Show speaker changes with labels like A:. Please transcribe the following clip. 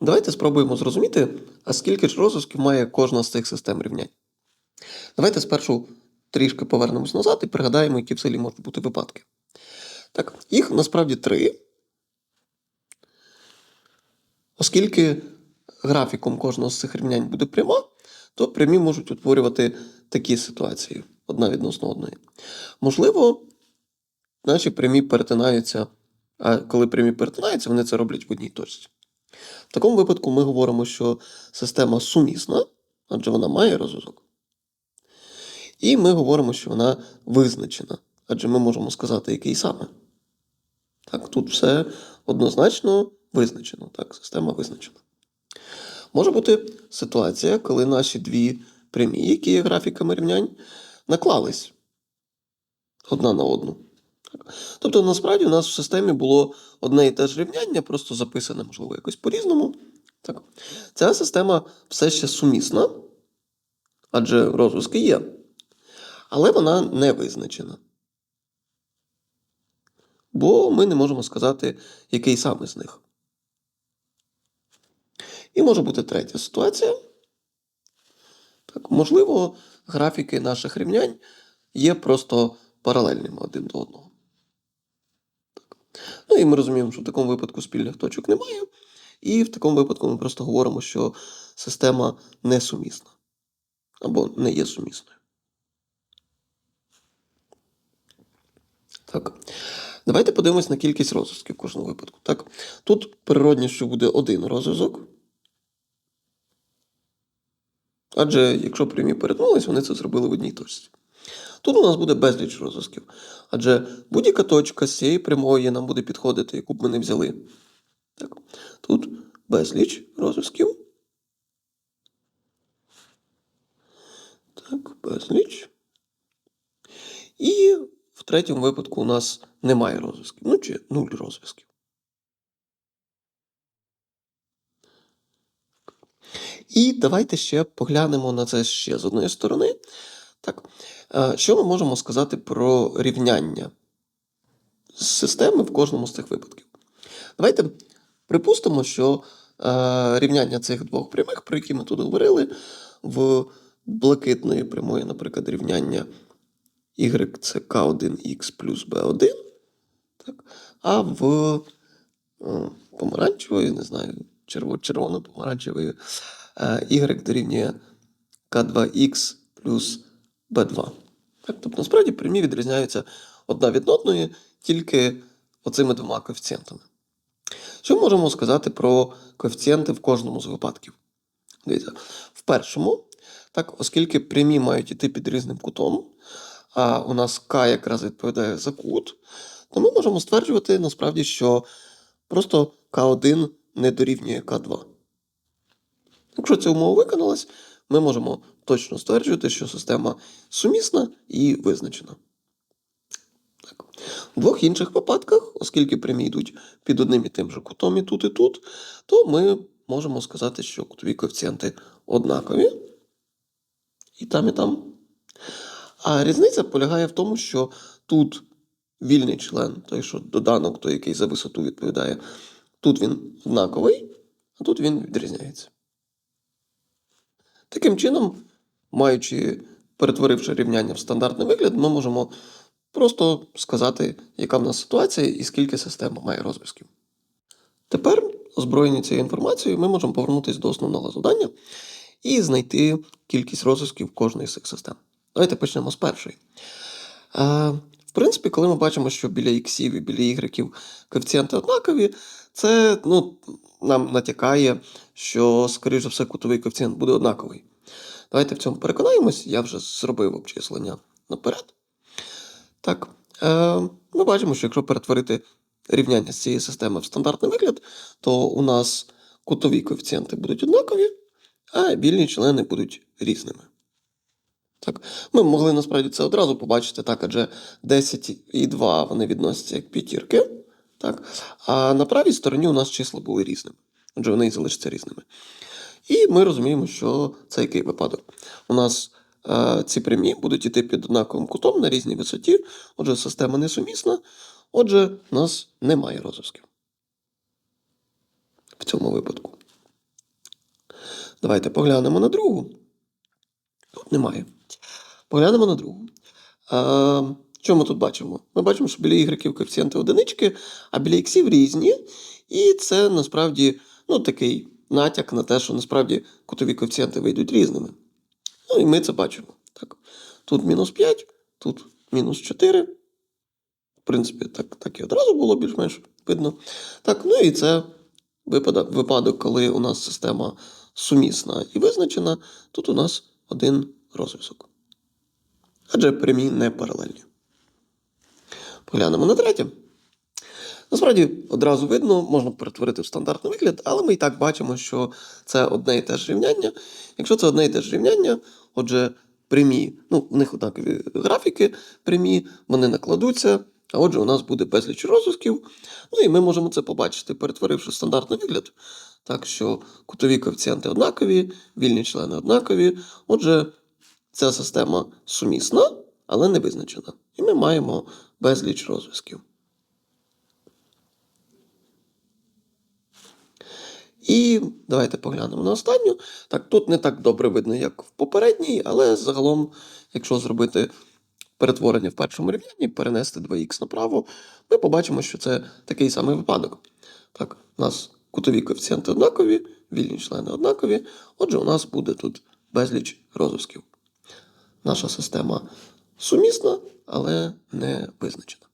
A: Давайте спробуємо зрозуміти, а скільки ж розв'язків має кожна з цих систем рівнянь. Давайте спершу трішки повернемось назад і пригадаємо, які в селі можуть бути випадки. Так, їх насправді три. Оскільки графіком кожного з цих рівнянь буде пряма, то прямі можуть утворювати такі ситуації одна відносно одної. Можливо, наші прямі перетинаються, а коли прямі перетинаються, вони це роблять в одній точці. В такому випадку ми говоримо, що система сумісна, адже вона має розв'язок. І ми говоримо, що вона визначена, адже ми можемо сказати, який саме. Так, тут все однозначно визначено. Так, система визначена. Може бути ситуація, коли наші дві прямі, які є графіками рівнянь, наклались одна на одну. Тобто, насправді, у нас в системі було одне і те ж рівняння, просто записане, можливо, якось по-різному. Так. Ця система все ще сумісна, адже розв'язки є, але вона не визначена. Бо ми не можемо сказати, який саме з них. І може бути третя ситуація. Так, можливо, графіки наших рівнянь є просто паралельними один до одного. Ну і ми розуміємо, що в такому випадку спільних точок немає. І в такому випадку ми просто говоримо, що система несумісна або не є сумісною. Так. Давайте подивимось на кількість розв'язків в кожному випадку. Так? Тут що буде один розв'язок. Адже якщо прямі перетнулись, вони це зробили в одній точці. Тут у нас буде безліч розв'язків. Адже будь-яка точка з цієї прямої нам буде підходити, яку б ми не взяли. Так. Тут безліч розв'язків. Так, безліч. І в третьому випадку у нас немає розв'язків. Ну чи нуль розв'язків. І давайте ще поглянемо на це ще з одної сторони. Так, що ми можемо сказати про рівняння системи в кожному з цих випадків? Давайте припустимо, що е, рівняння цих двох прямих, про які ми тут говорили, в блакитної прямої, наприклад, рівняння y це k1x плюс b1, так, а в е, помаранчевої, не знаю, червоно-помаранчевої е, y дорівнює k2x плюс b2. Тобто, насправді прямі відрізняються одна від одної тільки оцими двома коефіцієнтами. Що можемо сказати про коефіцієнти в кожному з випадків? Дивіться, в першому, так, оскільки прямі мають іти під різним кутом, а у нас К якраз відповідає за кут, то ми можемо стверджувати насправді, що просто К1 не дорівнює К2. Якщо ця умова виконалась, ми можемо точно стверджувати, що система сумісна і визначена. Так. В двох інших випадках, оскільки прямі йдуть під одним і тим же кутом і тут, і тут, то ми можемо сказати, що кутові коефіцієнти однакові. І там, і там. А різниця полягає в тому, що тут вільний член, той, що доданок, той, який за висоту відповідає, тут він однаковий, а тут він відрізняється. Таким чином, маючи, перетворивши рівняння в стандартний вигляд, ми можемо просто сказати, яка в нас ситуація і скільки система має розв'язків. Тепер, озброєні цією інформацією, ми можемо повернутися до основного завдання і знайти кількість розв'язків кожної з цих систем. Давайте почнемо з першої. В принципі, коли ми бачимо, що біля іксів і біля ігреків коефіцієнти однакові, це ну, нам натякає, що, скоріш за все, кутовий коефіцієнт буде однаковий. Давайте в цьому переконаємось, я вже зробив обчислення наперед. Так, е, ми бачимо, що якщо перетворити рівняння з цієї системи в стандартний вигляд, то у нас кутові коефіцієнти будуть однакові, а вільні члени будуть різними. Так, ми могли насправді це одразу побачити, так, адже 10 і 2 вони відносяться як п'ятірки. Так, а на правій стороні у нас числа були різними, адже вони і залишаться різними. І ми розуміємо, що це який випадок. У нас е, ці прямі будуть іти під однаковим кутом на різній висоті, отже, система несумісна, отже, у нас немає розв'язків. В цьому випадку. Давайте поглянемо на другу. Тут немає. Поглянемо на другу. А, що ми тут бачимо? Ми бачимо, що біля ігреків коефіцієнти одинички, а біля іксів різні. І це насправді ну, такий натяк на те, що насправді кутові коефіцієнти вийдуть різними. Ну і ми це бачимо. Так. Тут мінус 5, тут мінус 4. В принципі, так, так і одразу було більш-менш видно. Так, ну і це випадок, випадок, коли у нас система сумісна і визначена, тут у нас один розв'язок. Адже прямі не паралельні. Поглянемо на третє. Насправді одразу видно, можна перетворити в стандартний вигляд, але ми і так бачимо, що це одне і те ж рівняння. Якщо це одне і те ж рівняння, отже, прямі, ну, в них однакові графіки прямі, вони накладуться, а отже, у нас буде безліч розв'язків. Ну і ми можемо це побачити, перетворивши в стандартний вигляд. Так що кутові коефіцієнти однакові, вільні члени однакові. Отже, ця система сумісна, але не визначена. І ми маємо безліч розв'язків. І давайте поглянемо на останню. Так, тут не так добре видно, як в попередній, але загалом, якщо зробити перетворення в першому рівнянні, перенести 2х направо, ми побачимо, що це такий самий випадок. Так, у нас кутові коефіцієнти однакові, вільні члени однакові. Отже, у нас буде тут безліч розв'язків. Наша система сумісна, але не визначена.